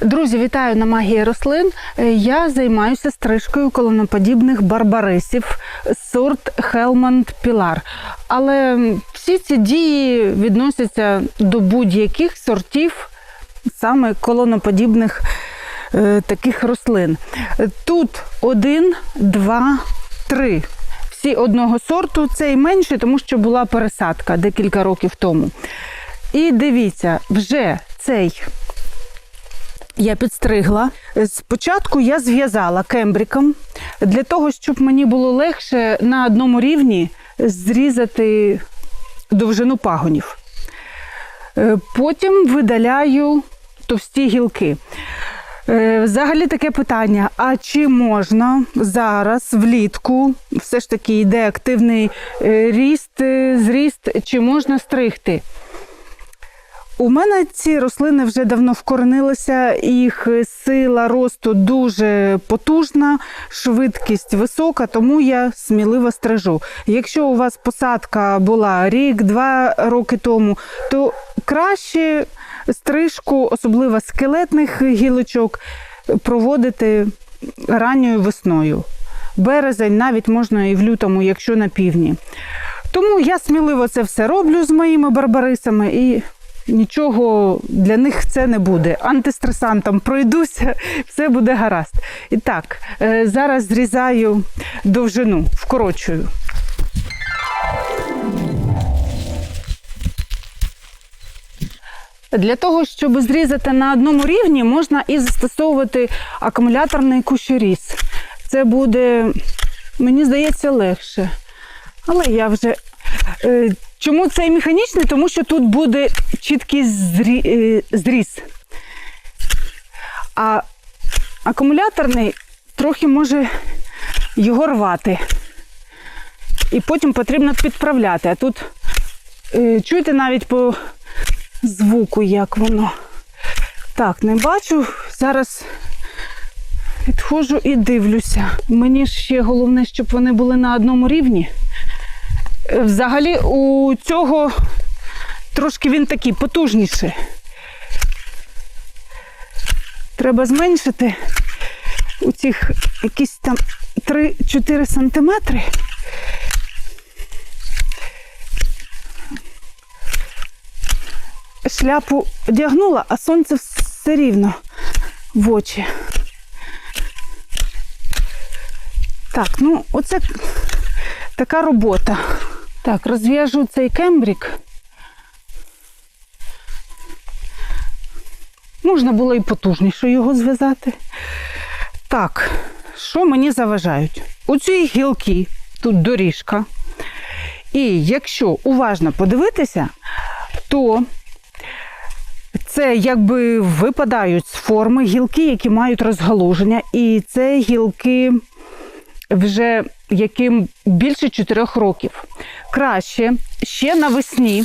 Друзі, вітаю на магії рослин. Е, Я займаюся стрижкою колоноподібних барбарисів сорт Хелманд Пілар. Але всі ці дії відносяться до будь-яких сортів саме колоноподібних е, таких рослин. Тут один, два, три. Всі одного сорту. Цей менший, тому що була пересадка декілька років тому. І дивіться, вже цей я підстригла. Спочатку я зв'язала кембриком для того, щоб мені було легше на одному рівні зрізати довжину пагонів. Е, Потім видаляю товсті гілки. Е, Взагалі таке питання: а чи можна зараз влітку, все ж таки йде активний е, ріст, зріст, чи можна стригти? У мене ці рослини вже давно вкоренилися, їх сила росту дуже потужна, швидкість висока, тому я сміливо стрижу. Якщо у вас посадка була рік-два роки тому, то краще стрижку, особливо скелетних гілочок, проводити ранньою весною. Березень навіть можна і в лютому, якщо на півдні. Тому я сміливо це все роблю з моїми барбарисами і нічого для них це не буде. Антистресантом пройдуся, все буде гаразд. І так, е, зараз зрізаю довжину, вкорочую. Для того, щоб зрізати на одному рівні, можна і застосовувати акумуляторний кущоріз. Це буде, мені здається, легше. Але я вже. Е, Чому цей механічний? Тому що тут буде чіткий е, зріз. А акумуляторний трохи може його рвати. І потім потрібно підправляти. А тут е, чуєте навіть по звуку, як воно. Так, не бачу. Зараз підходжу і дивлюся. Мені ще головне, щоб вони були на одному рівні. Взагалі у цього трошки він такий потужніший. Треба зменшити у цих якісь там 3-4 сантиметри. Шляпу одягнула, а сонце все рівно в очі. Так, ну оце така робота. Так, розв'яжу цей кембрік. Можна було і потужніше його зв'язати. Так, що мені заважають? У цій гілки тут доріжка. І якщо уважно подивитися, то це якби випадають з форми гілки, які мають розгалуження. І це гілки вже яким більше 4 років. Краще ще навесні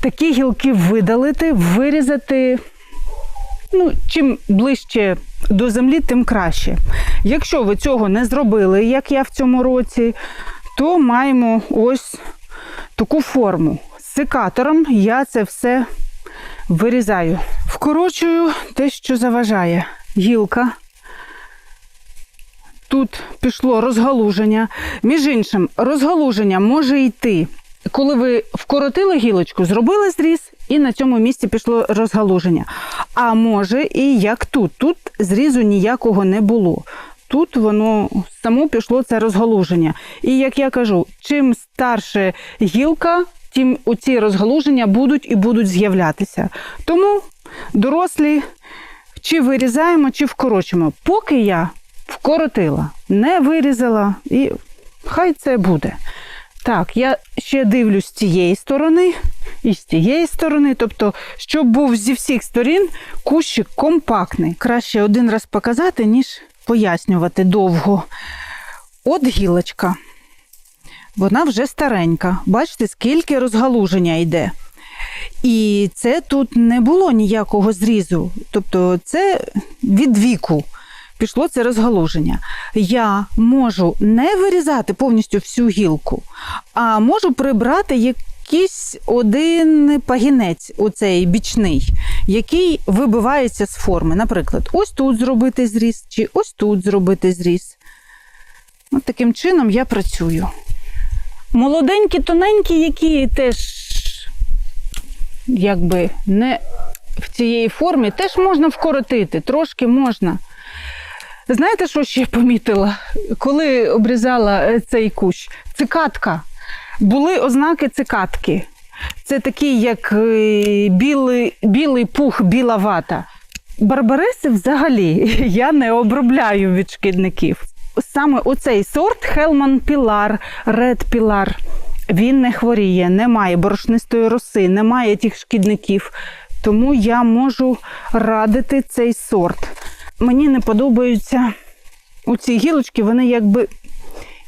такі гілки видалити, вирізати. Ну, чим ближче до землі, тим краще. Якщо ви цього не зробили, як я в цьому році, то маємо ось таку форму. Секатором я це все вирізаю. Вкорочую те, що заважає. Гілка. Тут пішло розгалуження. Між іншим, розгалуження може йти, коли ви вкоротили гілочку, зробили зріз, і на цьому місці пішло розгалуження. А може і як тут. Тут зрізу ніякого не було. Тут воно само пішло це розгалуження. І як я кажу, чим старше гілка, тим оці розгалуження будуть і будуть з'являтися. Тому дорослі чи вирізаємо, чи вкорочуємо. Поки я вкоротила, не вирізала, і хай це буде. Так, я ще дивлюсь з цієї сторони і з цієї сторони, тобто, щоб був зі всіх сторін кущик компактний. Краще один раз показати, ніж пояснювати довго. От гілочка. Вона вже старенька. Бачите, скільки розгалуження йде. І це тут не було ніякого зрізу. Тобто, це від віку пішло це розгалуження. Я можу не вирізати повністю всю гілку, а можу прибрати якийсь один пагінець, оцей бічний, який вибивається з форми. Наприклад, ось тут зробити зріз, чи ось тут зробити зріз. От таким чином я працюю. Молоденькі, тоненькі, які теж якби не в цієї формі, теж можна вкоротити, трошки можна. Знаєте, що ще помітила, коли обрізала е, цей кущ? Цикатка. Були ознаки цикатки. Це такий, як е, білий, білий пух, біла вата. Барбариси взагалі я не обробляю від шкідників. Саме оцей сорт Хелман Пілар, Ред Пілар. Він не хворіє, немає борошнистої роси, немає тих шкідників. Тому я можу радити цей сорт. Мені не подобаються оці гілочки, вони якби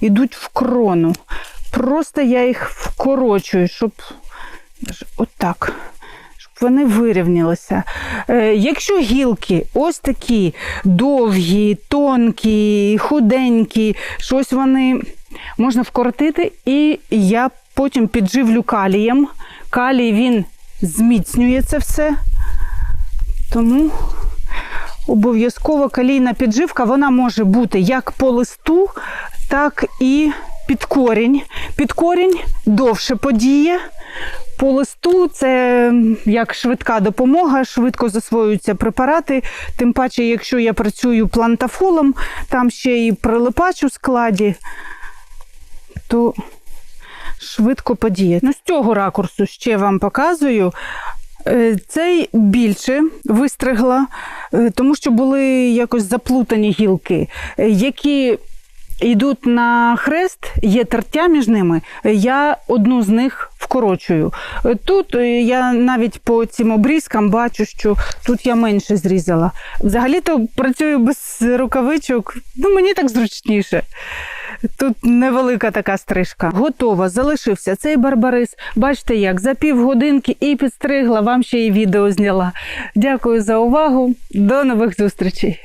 йдуть в крону. Просто я їх вкорочую, щоб отак. Вони вирівнялися. Е, якщо гілки ось такі довгі, тонкі, худенькі, щось вони можна вкоротити, і я потім підживлю калієм. Калій він зміцнює це все. Тому обов'язково калійна підживка вона може бути як по листу, так і під корінь. Під корінь довше подіє. По листу це як швидка допомога, швидко засвоюються препарати. Тим паче, якщо я працюю плантафолом, там ще і прилипач у складі, то швидко подіє. Ну, з цього ракурсу ще вам показую. Е, Цей більше вистригла, тому що були якось заплутані гілки, е, які йдуть на хрест, є тертя між ними. е, Я одну з них вкорочую. Е, Тут е, я навіть по цим обрізкам бачу, що тут я менше зрізала. Взагалі-то працюю без рукавичок, ну мені так зручніше. Тут невелика така стрижка. Готова, залишився цей барбарис. Бачите як, за півгодинки і підстригла, вам ще і відео зняла. Дякую за увагу. До нових зустрічей.